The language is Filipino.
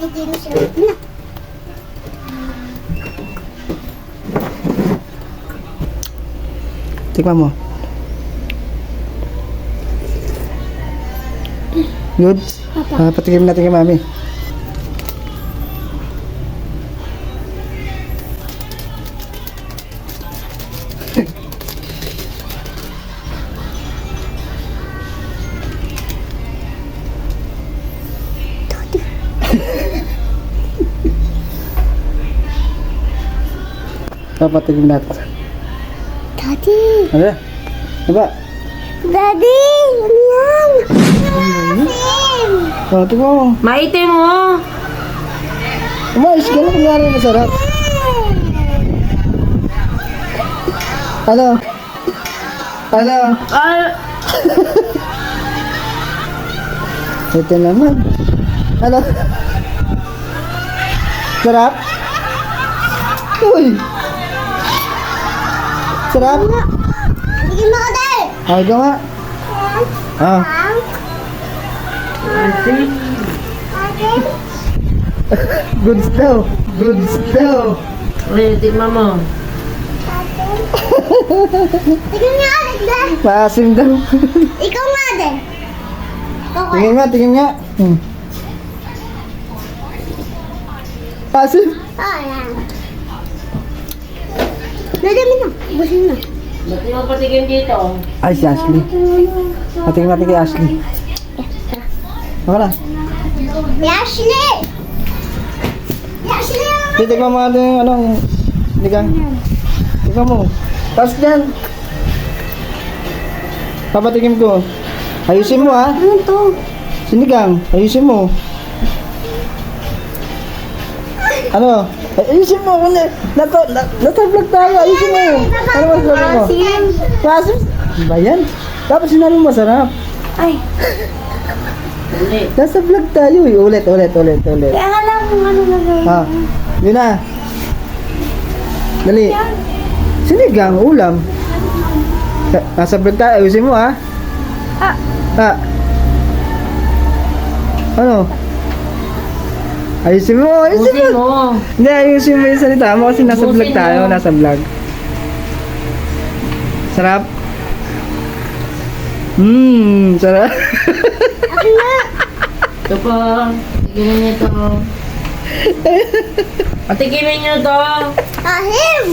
Na. Tikman mo. Good? Papa. Ah, patikim natin kay mami. Patikim natin. Daddy. Ano? Ano ba? Daddy! Ano yan? Asim! Oh, tingnan mo. Maitim mo. Umayos ka na kunyari masarap. Ano? Ano? Ah, Ito naman. Ano? Sarap? Uy! Sarap? Bigyan mo ko, Day! Ah, ikaw nga. Ah, Asim? goods daw. Goods daw. Tikman mo. Tingnan nga Day! Maasim daw. Ikaw nga, ko. tingin nga, tingin nga. Hmm. Oh, yan. Nadami na. Busin na. Ba't di mo patikim dito? Ay, si Ashley. Patingin natin kay Ashley. Ako na. Ashley! Ashley! Titignan mo natin yung ano, ligang. Tignan mo. Tapos dyan. Papatikim ko. Ayusin mo ha. Ano to? Sinigang. Ayusin mo. Ano? Ay, ayusin mo. Ano? Nato, na, nasa vlog tayo. Ayusin mo. Ano ba sabi mo? Asim! Pasim. Ano ba yan? Tapos sinabi mo masarap. Ay. Nasa vlog tayo eh. Ulit, ulit, ulit, ulit. kaya lang kung ano na gawin. Ha? Yun na. Dali. Sinigang, ulam. Sa- Nasa vlog tayo. Ayusin mo ha. Ah. Ha? Ano? Ayusin mo, ayusin Usin mo. mo. Hindi, ayusin mo yung salita mo kasi nasa vlog tayo, mo. nasa vlog. Sarap? Mmm, sarap. Ito po. Tikimin niyo to. Patikimin niyo to. Ahim!